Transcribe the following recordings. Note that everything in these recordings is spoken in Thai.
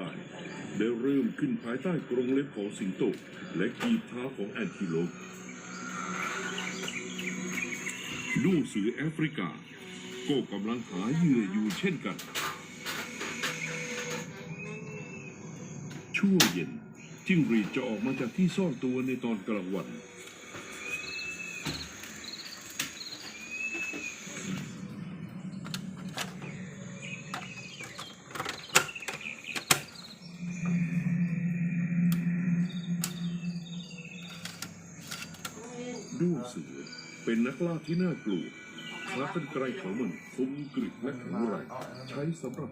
ตายได้เริ่มขึ้นภายใต้กรงเล็บของสิงโตและกีบเท้าของแอนติโลปด้วงเสือแอฟริกา ก็กำลังหาเหยื่ออยู่เช่นกันช่วงเย็นจิ้งหรีดจะออกมาจากที่ซ่อนตัวในตอนกลางวัน ด้วเสือ เป็นนักล่าที่น่ากลัวคาเป็นไกรของมันคมกริบและแข็งแรงใช้สำหรับ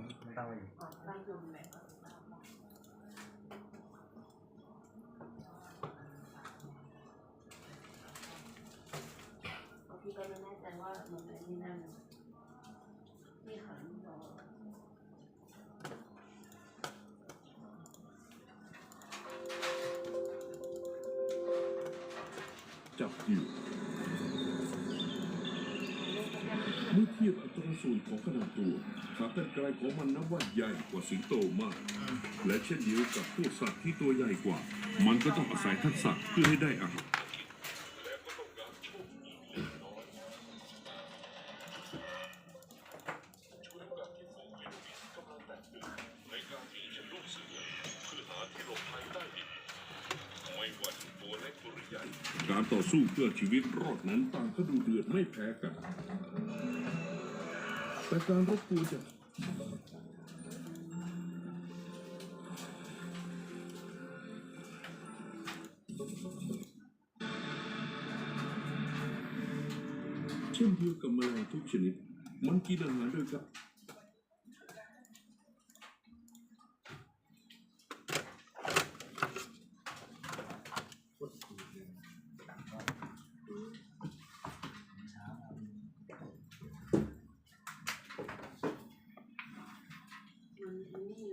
พี่ก็ไม่แน่ใจว่ามันเป็นที่นั่น จับอยู่เมื่อเทียบอัตราส่วนของขนาดตัวขาเป็นไกรของมันนับว่าใหญ่กว่าสิงโตมาก และเช่นเดียวกับพวกสัตว์ที่ตัวใหญ่กว่า มันก็ต้องอาศัยทักษะเพื่อให้ได้อาหารก การต่อสู้เพื่อชีวิตรอดนั้นต่างก็ดูเดือดไม่แพ้กัน แต่การรบกวนจะเช่นเดียวกับแมลงทุกชนิด มันกินอาหารด้วยครับมัน นี่อยู่